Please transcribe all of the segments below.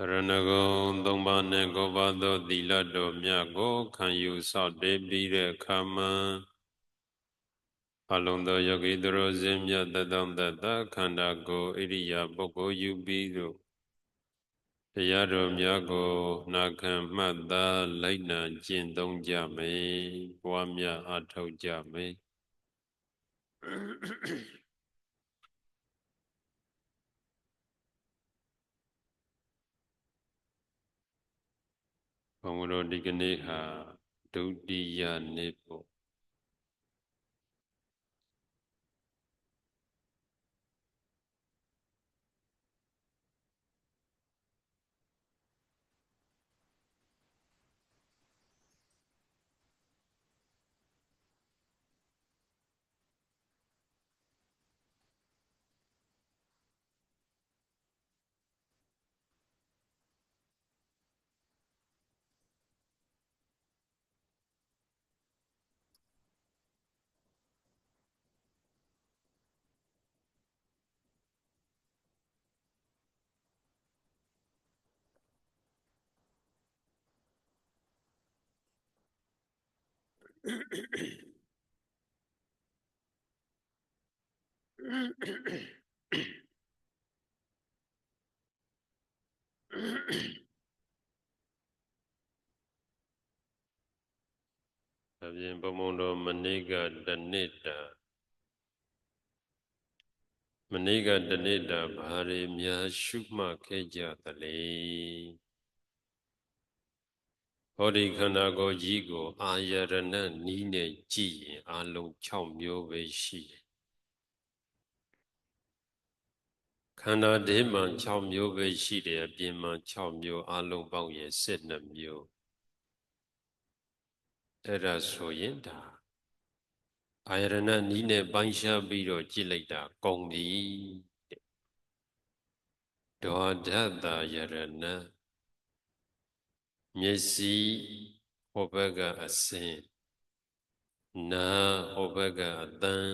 ရဏဂုံသုံးပါးနဲ့ကိုပါသောသီလတော်မြတ်ကိုခံယူဆောက်တည်ပြီးတဲ့အခါမှာအလုံးသောယောဂီသူတော်စင်မြတ်တသောတတခန္ဓာကိုယ်ဣရိယာပုဂ္ဂိုလ်ယူပြီးသို့တရားတော်များကိုနာခံမှတ်သားလိုက်နာကျင့်သုံးကြမယ်။ပွားများအထောက်ကြမယ်။ ဘုံတော်ဒီကနေ့ဟာဒုတိယနေ့ပေါ့ ဒါပြင်ဘုံဘုံတော်မနေ့ကတနေ့တာမနေ့ကတနေ့တာဘာတွေများရှုမှတ်ခဲ့ကြသလဲ ဟောဒီခန္ဓာကိုယ်ကြီးကို အာယရဏနီးနဲ့ကြည့်ရင်အလုံး6မျိုးပဲရှိတယ်ခန္ဓာဒီမှာ6မျိုးပဲရှိတယ်အပြင်မှာ6မျိုးအလုံးပေါင်းရင်12မျိုးအဲ့ဒါဆိုရင်ဒါအာယရဏနီးနဲ့ပိုင်းခြားပြီးတော့ကြည့်လိုက်တာကုန်ပြီဒေါဒတ္တယရဏ မျက်စိဟောဘက်ကအစင်နာဟောဘက်ကအတန်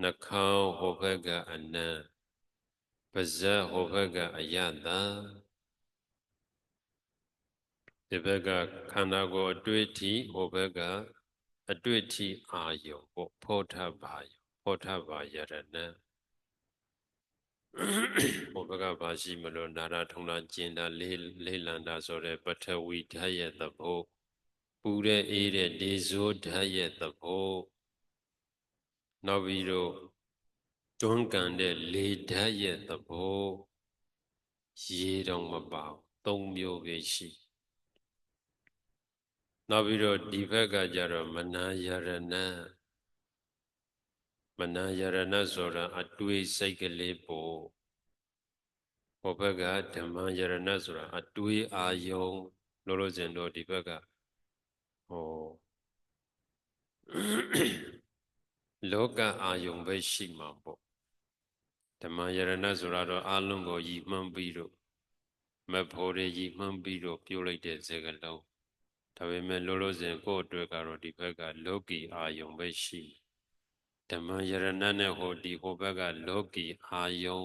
နှာခေါင်းဟောဘက်ကအနံပါးစပ်ဟောဘက်ကအယတာဒီဘက်ကခန္ဓာကိုယ်အတွေ့အထိဟောဘက်ကအတွေ့အထိအာယုံပေါ့ဖောထဘာယဖောထဘာယရဏဟို ဘက်ကဘာရှိမလို့နာရထုံတာကျင်တာလေးလေးလန္တာဆိုတဲ့ပထဝီဓာတ်ရဲ့သဘောပူတဲ့အေးတဲ့ဒေဇိုဓာတ်ရဲ့သဘောနောက်ပြီးတော့တွန်းကန်တဲ့လေဓာတ်ရဲ့သဘောရေတော့မပါသုံးမျိုးပဲရှိနောက်ပြီးတော့ဒီဘက်ကကျတော့မနာယရဏ မနာယရဏဆိုတာအတွေးစိတ်ကလေးပို့ဟောဘက်ကဓမ္မယရဏဆိုတာအတွေးအာယုံလို့လို့စဉ်တော့ဒီဘက်ကဟောလောကအာယုံပဲရှိမှာပေါ့ဓမ္မယရဏဆိုတာတော့အလုံးကိုရည်မှန်းပြီးတော့မဖို့ရရည်မှန်းပြီးတော့ပြုတ်လိုက်တဲ့စကားလုံးဒါပေမဲ့လို့လို့စဉ်ကိုယ့်အတွက်ကတော့ဒီဘက်ကလောကီအာယုံပဲရှိ ဓမ္မယရဏနဲ့ဟောဒီဟိုဘက်ကလောကီအာယုံ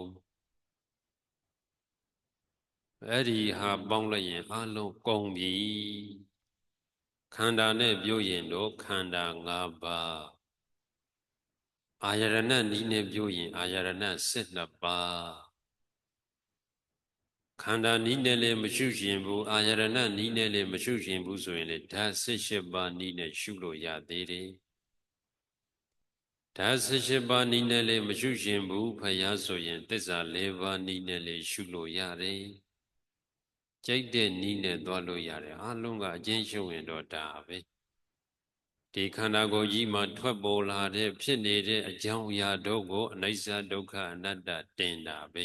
အဲ့ဒီဟာပေါင်းလိုက်ရင်အလုံးကုန်ပြီခန္ဓာနဲ့ပြောရင်တော့ခန္ဓာ၅ပါးအာယရဏနီးနဲ့ပြောရင်အာယရဏ12ပါးခန္ဓာနီးနဲ့လည်းမရှုရှင်ဘူးအာယရဏနီးနဲ့လည်းမရှုရှင်ဘူးဆိုရင်လေဓာတ်18ပါးနီးနဲ့ရှုလို့ရသေးတယ် ဓာတ်18ပါးနီးနဲ့လည်းမရှုရှင်ဘူးဖယားဆိုရင်သစ္စာ၄ပါးနီးနဲ့လည်းရှုလို့ရတယ်ကြိုက်တဲ့နီးနဲ့သွားလို့ရတယ်အလုံးကအကျဉ်းရှုံရင်တော့ဒါပဲဒီခန္ဓာကိုယ်ကြီးမှာထွက်ပေါ်လာတဲ့ဖြစ်နေတဲ့အကြောင်းအရာတို့ကိုအနိစ္စဒုက္ခအနတ္တတင်တာပဲ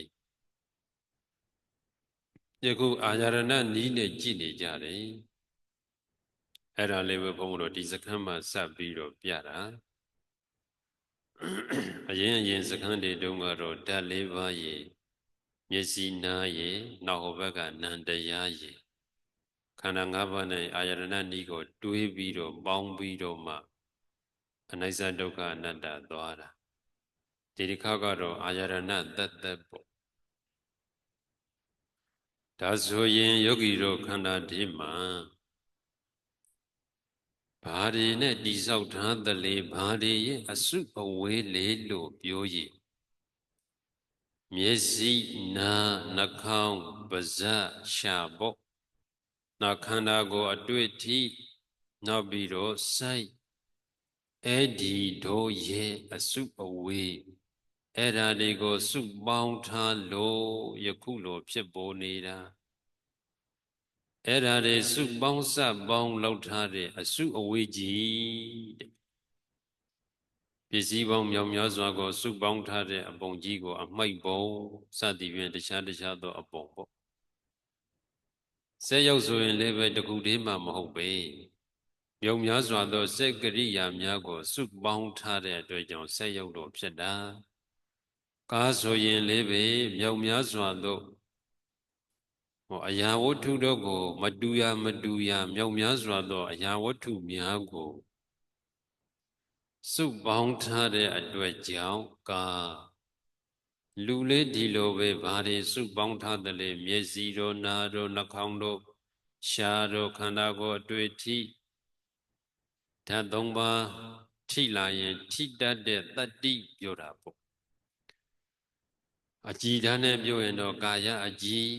ယခုအာရဏနီးနဲ့ကြည်နေကြတယ်အဲ့ဒါလေးပဲဘုန်းတော်ဒီစခန်းမှာစပ်ပြီးတော့ပြတာ အရင်အရင်စခန်းတွေတုန်းကတော့ဓာတ်လေးပါးရေမျက်စိနားရေနောက်ဟိုဘက်ကနံတရားရေခန္ဓာ၅ပါးနဲ့အာယရဏနီးကို တွေးပြီးတော့ပေါင်းပြီးတော့မှအနိစ္စဒုက္ခအနတ္တသွားတာဒီတစ်ခါကတော့အာယရဏသက်သက်ပေါ့ဒါဆိုရင်ယောဂီတို့ခန္ဓာဒီမှာ ဘာတွေနဲ့တိဆောက်ထားသလဲဘာတွေရဲ့အစုအဝေးလေးလို့ပြောရင်မျက်စိနာနှာခေါင်းပါးစပ်ရှာပေါ့နာခန္ဓာကိုအတွေ့အထိနောက်ပြီးတော့စိုက်အဲ့ဒီတို့ရဲ့အစုအဝေးအဲ့ဓာတွေကိုစုပေါင်းထားလို့ယခုလိုဖြစ်ပေါ်နေတာ အဲ့ဓာတွေစုပေါင်းစပ်ပေါင်းလောက်ထားတဲ့အစုအဝေးကြီးတဲ့ပစ္စည်းပေါင်းမြောင်များစွာကိုစုပေါင်းထားတဲ့အပုံကြီးကို အမှိုက်ပုံစသည်ဖြင့်တခြားတခြားသောအပုံပေါ့ဆက်ရောက်ဆိုရင်လည်းပဲတခုတည်းမှမဟုတ်ပဲမြောင်များစွာသောစက်ကရိယာများကို စုပေါင်းထားတဲ့အတွက်ကြောင့်ဆက်ရောက်တော့ဖြစ်တာကားဆိုရင်လည်းပဲမြောင်များစွာသော ဟောအရာဝတ္ထုတို့ကို မတူရမတူရမြောင်များစွာသောအရာဝတ္ထုများကိုစုပေါင်းထားတဲ့အတွက်ကြောင့်ကာလူလေးဒီလိုပဲဘာတွေစုပေါင်းထားတယ်လေမျက်စိတို့နားတို့နှာခေါင်းတို့ရှားတို့ခန္ဓာကိုယ်အတွေ့အထိဓာတ်သုံးပါးထိလာရင်ထိတတ်တဲ့တတ္တိပြောတာပေါ့အကြည်ဓာတ်နဲ့ပြောရင်တော့ကာယအကြည်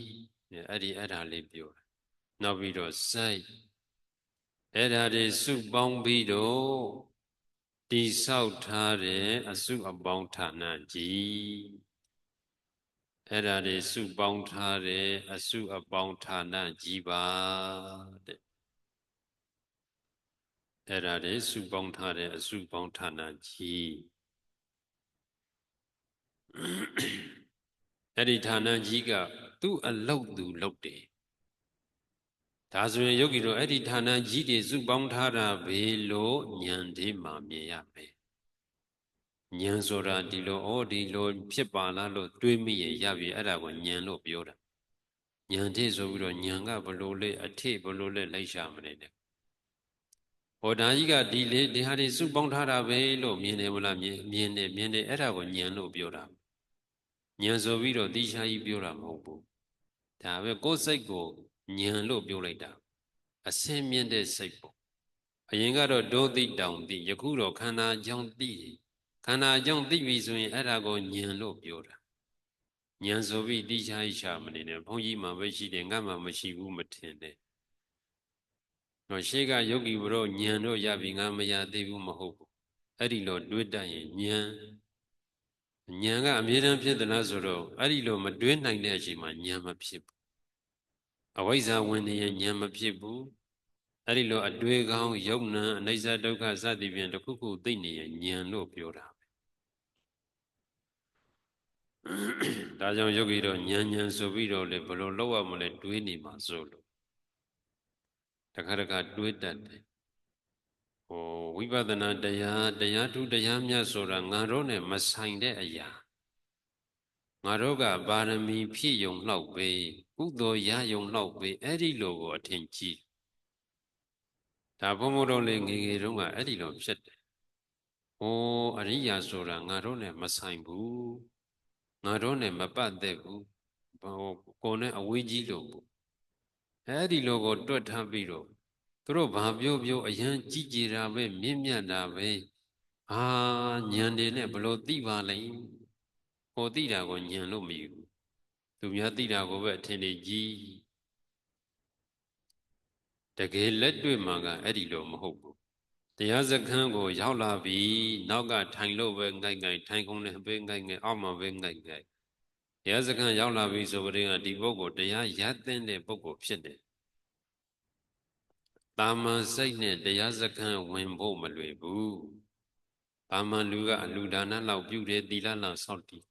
အဲ့ဒီအဲ့ဒါလေးပြောတာနောက်ပြီးတော့စိုက်အဲ့ဒါတွေစုပေါင်းပြီးတော့တိဆောက်ထားတဲ့အစုအပေါင်းဌာနကြီးအဲ့ဒါတွေစုပေါင်းထားတဲ့အစုအပေါင်းဌာနကြီးပါတဲ့အဲ့ဒါတွေစုပေါင်းထားတဲ့အစုပေါင်းဌာနကြီးအဲ့ဒီဌာနကြီးက သူ့အလုတ်သူလုတ်တယ်ဒါဆိုရင်ယောဂီတို့အဲ့ဒီဌာနကြီးတွေစုပေါင်းထားတာဘေလို့ဉာဏ်ဒီမှာမြင်ရမယ်ဉာဏ်ဆိုတာဒီလိုဩဒီလိုဖြစ်ပါလားလို့တွေးမိရင်ရပြီအဲ့ဒါကိုဉာဏ်လို့ပြောတာဉာဏ်ထိဆိုပြီးတော့ဉာဏ်ကဘလို့လဲအထိဘလို့လဲလိုက်ရှာမနေနဲ့ဟောဒါကြီးကဒီလေဒီဟာတွေစုပေါင်းထားတာပဲလို့မြင်တယ်မလားမြင်မြင်တယ်မြင်တယ်အဲ့ဒါကိုဉာဏ်လို့ပြောတာဉာဏ်ဆိုပြီးတော့တိရှားကြီးပြောတာမဟုတ်ဘူး ဒါပဲကိုယ်စိတ်ကိုဉာဏ်လို့ပြောလိုက်တာအစင်းမြင့်တဲ့စိတ်ပေါ့အရင်ကတော့ဒုသိတောင်သိယခုတော့ခန္ဓာကြောင့်သိခန္ဓာကြောင့်သိပြီဆိုရင်အဲ့ဒါကိုဉာဏ်လို့ပြောတာဉာဏ်ဆိုပြီးတိချာရှာမနေနဲ့ဘုန်းကြီးမှပဲရှိတယ်ငါမှမရှိဘူးမထင်နဲ့တော့ရှေးကယောဂီဘရောဉာဏ်တော့ရပြီငါမရသေးဘူးမဟုတ်ဘူးအဲ့ဒီလိုတွေးတတ်ရင်ဉာဏ် ဉာဏ်ကအမြဲတမ်းဖြစ်သလားဆိုတော့အဲ့ဒီလိုမတွေးနိုင်တဲ့အချိန်မှာဉာဏ်မဖြစ်ဘူးအဝိဇ္ဇာဝင်နေရင်ဉာဏ်မဖြစ်ဘူးအဲ့ဒီလိုအတွေ့ကောင်းယုံနံအနိစ္စဒုက္ခစသည်ဖြင့်တခုခုသိနေရင်ဉာဏ်လို့ပြောတာဒါကြောင့်ယောဂီတော့ဉာဏ်ဉာဏ်ဆိုပြီးတော့လေဘယ်လိုလောက်ရမလဲတွေးနေမှာဆိုလို့တခါတခါတွေးတတ်တယ် ဟိုဝိပဿနာတရားတရားထုတရားမြတ်ဆိုတာငါတို့နဲ့မဆိုင်တဲ့အရာငါတို့ကပါရမီဖြည့်ယုံလောက်ပဲကုသိုလ်ရယုံလောက်ပဲအဲ့ဒီလိုကိုအထင်ကြီးဒါဘုံဘုံတို့လေးငယ်ငယ်တုန်းကအဲ့ဒီလိုဖြစ်တယ်။အိုးအရိယာဆိုတာငါတို့နဲ့မဆိုင်ဘူး။ငါတို့နဲ့မပတ်သက်ဘူး။ဟိုကိုယ်နဲ့အဝေးကြီးလို့ပေါ့။အဲ့ဒီလိုကိုတွတ်ထားပြီးတော့ သူတို့ဘာပြောပြောအရန်ကြည်ကြည်တာပဲမြင့်မြတ်တာပဲ။အာညံနေနဲ့ဘလို့သိပါလိမ့်။ကိုသိတာကိုညံလို့မယူဘူး။သူများသိတာကိုပဲအထင်ကြီးတကယ်လက်တွေ့မှာကအဲ့ဒီလိုမဟုတ်ဘူးတရားစခန်းကိုရောက်လာပြီနောက်ကထိုင်လို့ပဲငိုက်ငိုက်ထိုင်ကုန်နဲ့ပဲငိုက်ငိုက်အောက်မှာပဲငိုက်ငိုက်တရားစခန်းရောက်လာပြီဆိုကြတဲ့ကဒီပုဂ္ဂိုလ်တရားရသင့်တဲ့ပုဂ္ဂိုလ်ဖြစ်တယ် တာမန်စိတ်နဲ့တရားစခန်းဝင်ဖို့မလွယ်ဘူးတာမန်လူကအလူဒါနလောက်ပြုတယ်သီလလောက်စောင့်တည်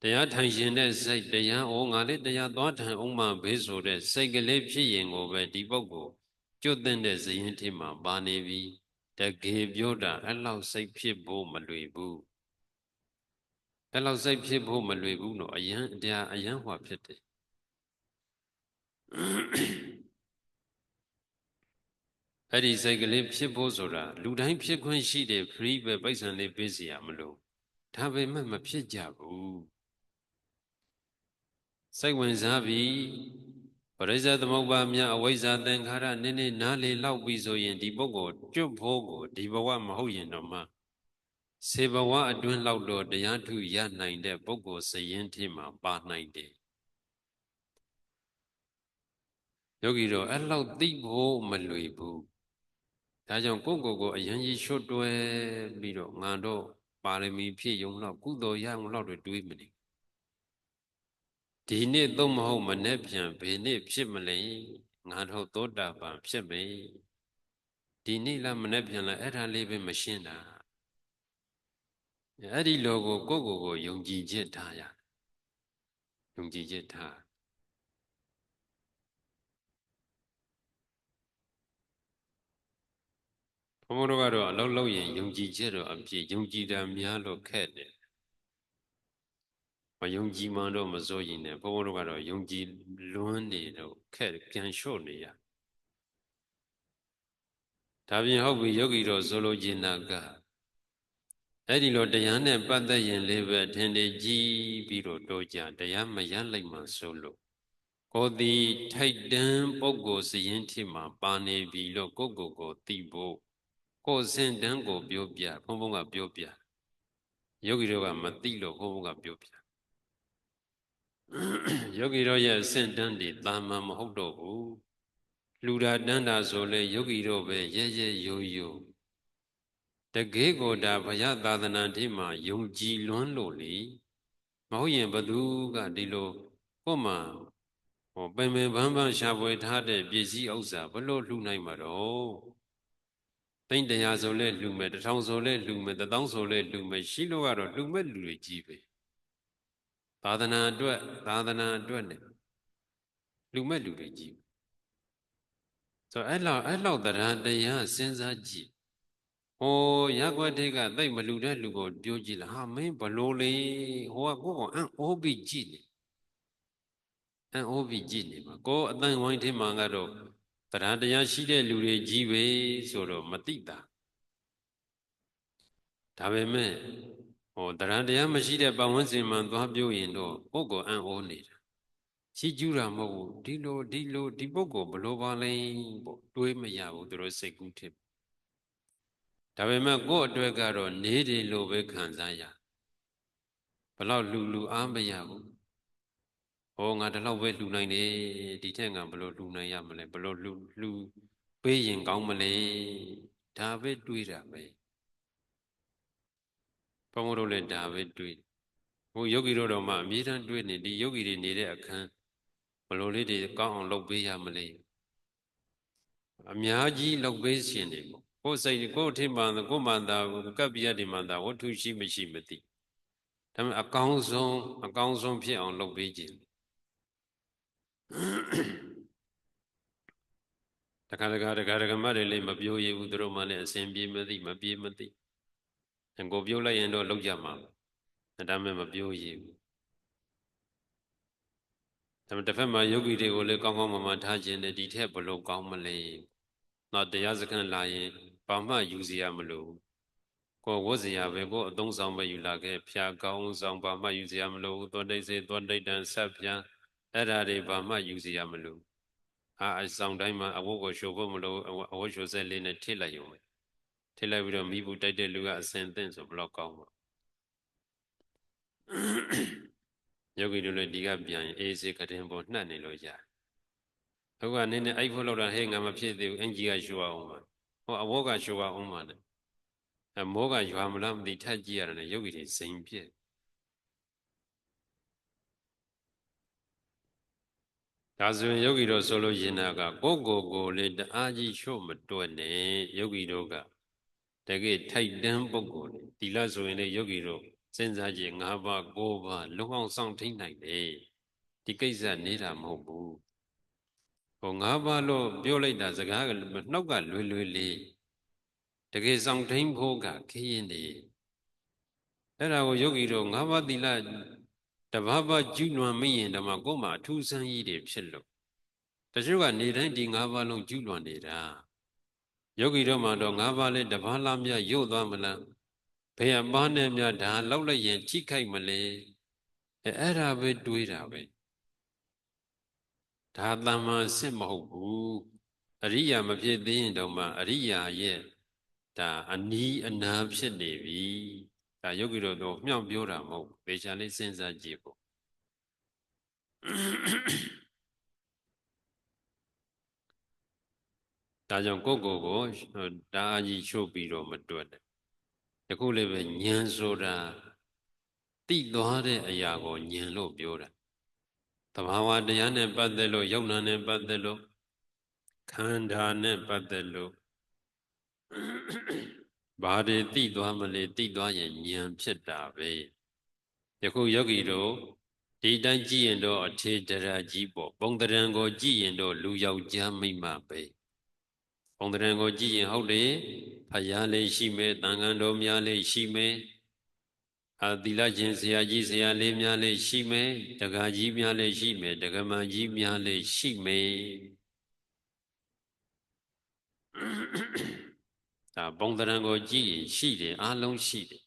တရားထိုင်ရှင်တဲ့စိတ်တရားဩငါလေးတရားသွားထိုင်အောင်မှဘေးဆိုတဲ့စိတ်ကလေးဖြစ်ရင်ကိုပဲဒီပုဂ္ဂိုလ်ကျွတ်တဲ့ဇယင်းထိမှာပါနေပြီတကယ်ပြောတာအဲ့လောက်စိတ်ဖြစ်ဖို့မလွယ်ဘူးအဲ့လောက်စိတ်ဖြစ်ဖို့မလွယ်ဘူးတော့အယံတရားအယံဟောဖြစ်တယ် အဲ့ဒီစိတ်ကလေးဖြစ်ဖို့ဆိုတာလူတိုင်းဖြစ်ခွင့်ရှိတယ် free ပဲပိုက်ဆံလေးပေးစီရမလို့ဒါပေမဲ့မဖြစ်ကြဘူးစိတ်ဝင်စားပြီပရိစ္ဆေသမုပ္ပါမြအဝိဇ္ဇာသင်္ခါရနည်းနည်းနားလေလောက်ပြီဆိုရင်ဒီပုဂ္ဂိုလ်ကျွတ်ဖို့ကိုဒီဘဝမဟုတ်ရင်တော့မှစေဘဝအတွင်းလောက်တော့တရားထုရနိုင်တဲ့ပုဂ္ဂိုလ်စရင်ထိမှာပါနိုင်တယ်ယောဂီတော့အဲ့လောက်သိဖို့မလွယ်ဘူး ဒါကြောင့်ကိုယ့်ကိုယ်ကိုအရင်ကြီးချွတ်တွဲပြီးတော့ငါတော့ပါရမီဖြည့်ယုံတော့ကုသိုလ်ရအောင်တော့တွေးမနေဒီနေ့သုံးမဟုတ်မနဲ့ပြန်ဘယ်နေ့ဖြစ်မလဲငါတော့သောတာပန်ဖြစ်မယ်ဒီနေ့လားမနဲ့ပြန်လားအဲ့ဒါလေးပဲမရှင်းတာအဲ့ဒီလောကိုကိုယ့်ကိုယ်ကိုယုံကြည်ချက်ထားရယုံကြည်ချက်ထားဘုန်းဘုန်း တို့ကတော့အလုံးလုံးရင်ယုံကြည်ချက်တော့အပြည့်ယုံကြည်တာများလို့ခက်တယ်မယုံကြည်မှတော့မစိုးရင်လည်းဘုန်းဘုန်းတို့ကတော့ယုံကြည်လွန်းနေတော့ခက်ပြန်လျှော့နေရဒါပြင်ဟုတ်ပြီယောဂီတော်ဆိုလိုချင်တာကအဲ့ဒီလိုတရားနဲ့ပတ်သက်ရင်လေးပဲထင်တယ်ကြီးပြီးတော့တော့ကြတရားမရလိုက်မှဆိုလို့ကိုယ်ဒီထိုက်တန်းပုဂ္ဂိုလ်စရင်ထိမှပါနေပြီလို့ကိုယ့်ကိုယ်ကိုသိဖို့ ကိုယ်စင်တန်းကိုပြောပြဘုံဘုံကပြောပြယောဂီတို့ကမသိလို့ဘုံဘုံကပြောပြယောဂီတို့ရဲ့စင်တန်းတွေတာမန်မဟုတ်တော့ဘူးလူတာတန်းတာဆိုလဲယောဂီတို့ပဲရဲရဲရိုးရိုးတကယ်ကိုဒါဘုရားသာသနာတိမှာယုံကြည်လွန်းလို့လေမဟုတ်ရင်ဘသူကဒီလိုကို့မှာဟောပင်ပင်ပန်းပန်းရှာဖွေထားတဲ့ပစ္စည်းဥစ္စာဘလို့လှူနိုင်မှာတော့ သိန်းတရားဆိုလဲလှူမယ်တထောင်ဆိုလဲလှူမယ်တထောင်ဆိုလဲလှူမယ်ရှိလို့ကတော့လှူမဲ့လူတွေကြီးပဲသာသနာအတွက်သာသနာအတွက်နဲ့လူမဲ့လူတွေကြီးဆိုအဲ့လောက်အဲ့လောက်တရားတရားစဉ်းစားကြည့်ဟိုရက်ွက်တဲ့ကသိမလူတဲ့လူကိုပြောကြည့်လားဟာမင်းဘလို့လေဟိုကကိုကအံ့ဩပြီးကြည့်နေအံ့ဩပြီးကြည့်နေမှာကိုအတန်ဝိုင်းထင်းမှာကတော့ တရားတရားရှိတဲ့လူတွေကြီးပဲဆိုတော့မသိတာဒါပေမဲ့ဟောတရားတရားမရှိတဲ့ပတ်ဝန်းကျင်မှာသွားပြောရင်တော့ပုဂ္ဂိုလ်အံ့ဩနေတာချီးကျူးတာမဟုတ်ဘူးဒီလိုဒီလိုဒီပုဂ္ဂိုလ်ဘလို့ပါလဲပေါ့တွေးမရဘူးသူတို့စိတ်ကူးထစ်ဒါပေမဲ့ကိုယ့်အတွက်ကတော့နေတယ်လို့ပဲခံစားရဘလောက်လူလူအားမရဘူး ဟောငါဒီလောက်ပဲလှူနိုင်တယ်ဒီထက်ငါဘလို့လှူနိုင်ရမလဲဘလို့လှူလှူပေးရင်ကောင်းမလဲဒါပဲတွေးတာပဲဘုံတို့လည်းဒါပဲတွေးဟိုယောဂီတို့တော့မှအမြဲတမ်းတွေးနေဒီယောဂီတွေနေတဲ့အခန်းဘလို့လေးတွေကောင်းအောင်လုပ်ပေးရမလဲအများကြီးလုပ်ပေးရှင်နေပေါ့ကိုယ်စိတ်ကိုယ်ထိမှန်ကိုယ်မှန်တာကပ္ပိယဒီမှန်တာဝတ္ထုရှိမရှိမသိဒါပေမဲ့အကောင်းဆုံးအကောင်းဆုံးဖြစ်အောင်လုပ်ပေးခြင်း တခါတခါတခါတခါမတွေလည်းမပြောရဘူးသူတို့မှလည်းအစဉ်ပြေမသိမပြေမသိကိုပြောလိုက်ရင်တော့လောက်ကြမှာဒါမှမပြောရဘူးဒါပေမဲ့တစ်ဖက်မှာယောဂီတွေကိုလည်းကောင်းကောင်းမွန်မွန်ထားခြင်းနဲ့ဒီထက်ဘလို့ကောင်းမလဲတော့တရားစခန်းလာရင်ဘာမှယူစရာမလိုကိုဝတ်စရာပဲကိုအသုံးဆောင်ပဲယူလာခဲ့ဖျာကောင်းဆောင်ဘာမှယူစရာမလိုသောတိတ်စေသောတိတ်တန်ဆက်ဖျာ အဲ့ဓာတွေဘာမှယူစရာမလိုအာအဆောင်တိုင်းမှာအဝတ်ကိုရှို့ဖို့မလိုအဝတ်ရှို့ဆက်လေးနဲ့ထိလိုက်ရုံပဲထိလိုက်ပြီးတော့မိဘူးတိုက်တဲ့လူကအစင်သင့်ဆိုဘလောက်ကောင်းပါယောဂီတို့လည်းဒီကပြန်အေးစေကတင်ပေါ်နှက်နေလို့ရတယ်အခုကနည်းနည်းအိုက်ဖို့လောက်တာဟဲ့ငါမဖြစ်သေးဘူးအင်ကြီးကရှူအောင်ပါဟောအဝေါကရှူအောင်ပါနဲ့အမောကရွာမလားမသိထက်ကြည့်ရတယ်ယောဂီတွေစိန်ပြည့် ဒါဆိုရင်ယောဂီတို့ဆိုလို့ရင်နာကကိုကိုကိုလေးတအားကြီးရှုမတွက်နဲ့ယောဂီတို့ကတကယ်ထိုက်တန်းပုဂ္ဂိုလ်ဒီလဆိုရင်လေယောဂီတို့စဉ်းစားကြည့်၅ပါး၉ပါးလုံအောင်ဆောင်ထိနိုင်တယ်ဒီကိစ္စနေတာမဟုတ်ဘူးဟို၅ပါးလို့ပြောလိုက်တာစကားကနှောက်ကလွယ်လွယ်လေးတကယ်ဆောင်ထိန်ဖို့ကခရင်နေအဲ့ဒါကိုယောဂီတို့၅ပါးသီလ တဘာဘာကျူးလွန်မရင်ဓမ္မကိုမှအထူးဆန်းကြီးတွေဖြစ်လို့တချို့ကနေတိုင်းဒီ၅ပါးလုံးကျူးလွန်နေတာယောဂီတို့မှတော့၅ပါးလဲတဘာလားမြတ်ရုပ်သွားမလားဘယ်အပါးနဲ့မြတ်ဒါလောက်လိုက်ရင်ချိခိုက်မလဲအဲအဲ့ဒါပဲတွေးတာပဲဒါတမ္မာအစစ်မဟုတ်ဘူးအရိယာမဖြစ်သေးရင်တော့မှအရိယာရဲ့ဒါအနီးအနားဖြစ်နေပြီ ဒါယောဂီတို့တော့မြောက်ပြောတာမဟုတ်ဘူးပေချာလေးစဉ်းစားကြည့်ဖို့ဒါကြောင့်ကိုယ့်ကိုယ်ကိုဓာအကြီးချိုးပြီးတော့မတွက်နဲ့တခုလည်းပဲဉာဏ်ဆိုတာတိသွားတဲ့အရာကိုဉာဏ်လို့ပြောတာသဘာဝတရားနဲ့ပတ်သက်လို့ယုံနာနဲ့ပတ်သက်လို့ခန္ဓာနဲ့ပတ်သက်လို့ ဘာတွေတိသွားမလဲတိသွားရင်ဉာဏ်ဖြစ်တာပဲယခုယောဂီတို့ဒီတိုင်းကြည့်ရင်တော့အထေတရာကြီးပေါ့ပုံတရံကိုကြည့်ရင်တော့လူယောက်ျားမိန်းမပဲပုံတရံကိုကြည့်ရင်ဟုတ်တယ်ဖယားလေးရှိမယ်တန်ခမ်းတော်များလေးရှိမယ်အာသီလရှင်ဆရာကြီးဆရာလေးများလေးရှိမယ်တက္ကကြီးများလေးရှိမယ်တက္ကမကြီးများလေးရှိမယ် ဒါပုံတရံကိုကြည့်ရင်ရှိတယ်အလုံးရှိတယ်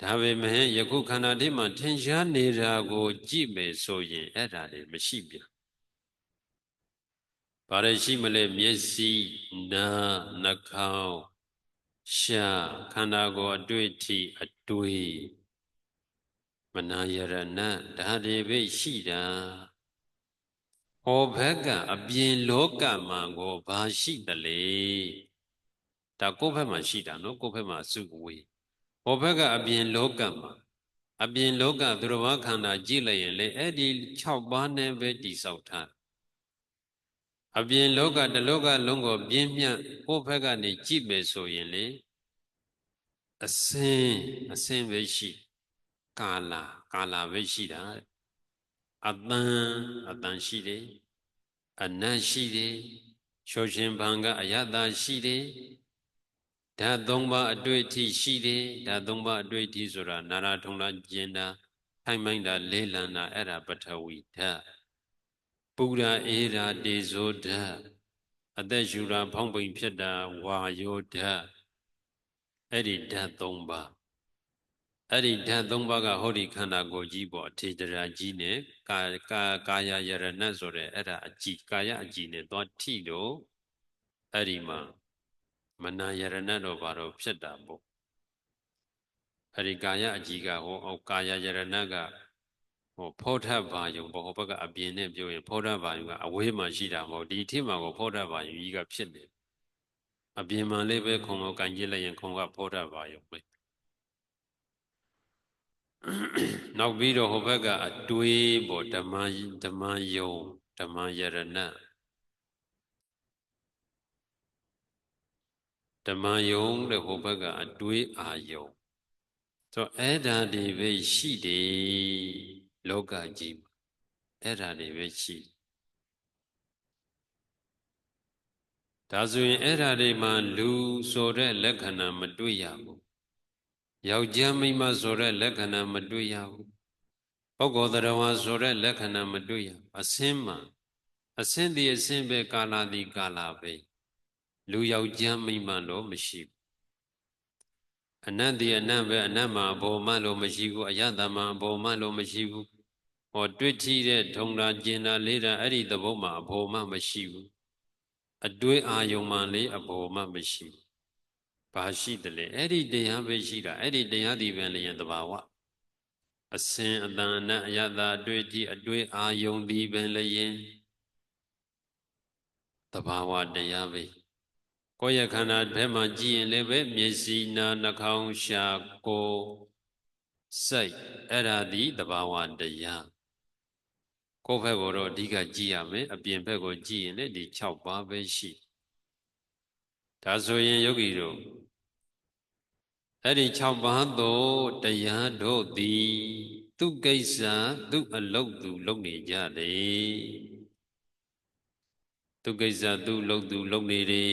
ဒါပေမဲ့ယခုခန္ဓာထဲမှာထင်ရှားနေတာကို ကြည့်မယ်ဆိုရင်အဲ့ဒါတွေမရှိပြန်ဘာတွေရှိမလဲမျက်စိနားနှာခေါင်းရှာခန္ဓာကိုယ်အတွေ့အထိအတွေ့မနာယရဏဒါတွေပဲရှိတာဟောဘက်ကအပြင်လောကမှာကိုဘာရှိတလဲ ဒါကိုယ့်ဘက်မှာရှိတာနော်ကိုယ့်ဘက်မှာစုဝေးဟောဘက်ကအပြင်လောကမှာအပြင်လောကသူတော်ဘာခန္ဓာကြည့်လိုက်ရင်လေအဲ့ဒီ6ပါးနဲ့ပဲတိဆောက်ထားအပြင်လောကတလောကလုံးကိုပြင်းပြဟိုဘက်ကနေကြည့်မယ်ဆိုရင်လေအစင်းအစင်းပဲရှိကာလာကာလာပဲရှိတာအတန်အတန်ရှိတယ်အနတ်ရှိတယ်ချောရှင်ဘံကအယတရှိတယ် ဓာတ်သုံးပါးအတွေ့အထိရှိတယ်ဓာတ်သုံးပါးအတွေ့အထိဆိုတာနာရာထုံလာကျင်တာထိုင်မိုင်းတာလေးလံတာအဲ့ဒါပထဝီဓာတ်ပူရာအေးရာတေဇောဓာတ်အသက်ရှူတာဖောင်းပိန်ဖြစ်တာဝါယောဓာတ်အဲ့ဒီဓာတ်သုံးပါးအဲ့ဒီဓာတ်သုံးပါးကဟောဒီခန္ဓာကိုယ်ကြီးပေါ့ထေတရာကြီးနဲ့ကာကာကာယယရဏဆိုတဲ့အဲ့ဒါအကြည်ကာယအကြည်နဲ့သွားထိတော့အဲ့ဒီမှာ မနာယရဏတော့ဘာတော့ဖြစ်တာပေါ့အဲ့ဒီကာယအကြည်ကဟောအောကာယယရဏကဟောဖောထဘာယုံဘောဟောဘက်ကအပြင်နဲ့ပြောရင်ဖောထဘာယုံကအဝေးမှာရှိတာမဟုတ်ဒီထိမှာကိုဖောထဘာယုံကြီးကဖြစ်နေအပြင်မှာလေးပဲခုံကိုကန်ကြည့်လိုက်ရင်ခုံကဖောထဘာယုံပဲနောက်ပြီးတော့ဟိုဘက်ကအတွေးပေါ့ဓမ္မဓမ္မယုံဓမ္မယရဏ ဓမ္မယုံတဲ့ဟိုဘက်ကအတွေးအာယုံဆိုအဲ့ဓာတွေပဲရှိတယ်လောကကြီးမှာအဲ့ဓာတွေပဲရှိဒါဆိုရင်အဲ့ဓာတွေမှာလူဆိုတဲ့လက္ခဏာမတွေ့ရဘူးယောက်ျားမိန်းမဆိုတဲ့လက္ခဏာမတွေ့ရဘူးပုဂ္ဂိုလ်တရားဝါဆိုတဲ့လက္ခဏာမတွေ့ရအစင်းမှာအစင်းဒီအစင်းပဲကာလာဒီကာလာပဲ လူယောက်ျားမိန်းမလို့မရှိဘူးအနတ်ဒီအနတ်ပဲအနတ်မှာအဘောမလို့မရှိဘူးအယတမှာအဘောမလို့မရှိဘူးဟောတွေ့ထီတဲ့ထုံတာကျင်တာလေးတာအဲ့ဒီသဘောမှာအဘောမမရှိဘူးအတွေ့အာယုံမှလေးအဘောမမရှိဘူးဘာရှိတယ်လဲအဲ့ဒီတရားပဲရှိတာအဲ့ဒီတရားဒီပဲလျင်တဘာဝအစင်အတန်အနအယတာအတွေ့ကြီးအတွေ့အာယုံဒီပဲလျင်တဘာဝတရားပဲ ကိုယ့်ရဲ့ခန္ဓာထဲမှာကြည့်ရင်လည်းပဲမျက်စိနာနှာခေါင်းရှာကိုယ်စိတ်အဲ့ဒါဒီတဘာဝတရားကိုယ့်ဘက်ကိုတော့အဓိကကြည့်ရမယ်အပြင်ဘက်ကိုကြည့်ရင်လည်းဒီ6ပါးပဲရှိဒါဆိုရင်ယောဂီတို့အဲ့ဒီ6ပါးသို့တရားတို့သည် သူကိစ္စသူအလုတ်သူလုပ်နေကြတယ် သူကိစ္စသူလုပ်သူလုပ်နေတယ်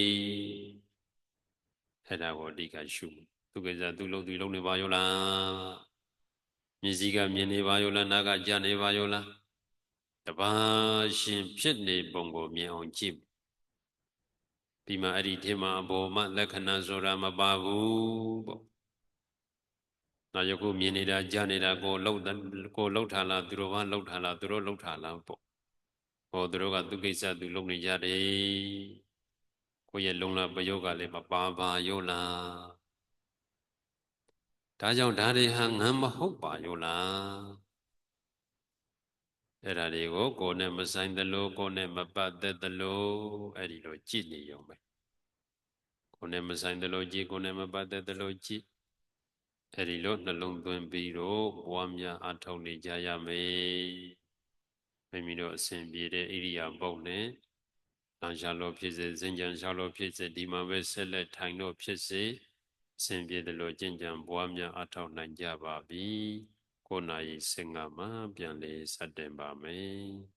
အဲ့ဒါကိုအဓိကရှုသူကိစ္စသူလုပ်သူလုပ်နေပါရောလားမျက်စိကမြင်နေပါရောလားနားကကြားနေပါရောလားတပါရှင်ဖြစ်နေပုံကိုမြင်အောင်ကြည့်ဒီမှာအဲ့ဒီထဲမှာအဘောမလက္ခဏာဆိုတာမပါဘူးပေါ့နောက်ယခုမြင်နေတာကြားနေတာကိုလှုပ်ကိုလှုပ်ထားလားသူတို့ဘာလှုပ်ထားလားသူတို့လှုပ်ထားလားပေါ့ ဟဟောသူတို့ကသူကိစ္စသူလုပ်နေကြတယ်ကိုယ့်ရဲ့လုံလပယောကလည်းမပါပါယောလားဒါကြောင့်ဒါတွေဟာငမ်းမဟုတ်ပါယောလားအဲ့ဒါတွေကိုကိုယ်နဲ့မဆိုင်သလိုကိုယ်နဲ့မပတ်သက်သလိုအဲ့ဒီလိုကြည့်နေရုံပဲကိုယ်နဲ့မဆိုင်သလိုကြည့်ကိုယ်နဲ့မပတ်သက်သလိုကြည့်အဲ့ဒီလိုနှလုံးသွင်းပြီးတော့ဘဝများအထောက်နေကြရမယ် မိမိတို့အစဉ်ပြေတဲ့ဣရိယာပုတ်နဲ့လမ်းရှာလို့ဖြစ်စေစင်ကြံရှာလို့ဖြစ်စေဒီမှာပဲဆက်လက်ထိုင်လို့ဖြစ်စေအစဉ်ပြေတယ်လို့ကြင်ကြံဘဝများအထောက်နိုင်ကြပါပြီကိုယ်နာယီစင်္ဂမှာပြန်လေစတင်ပါမယ်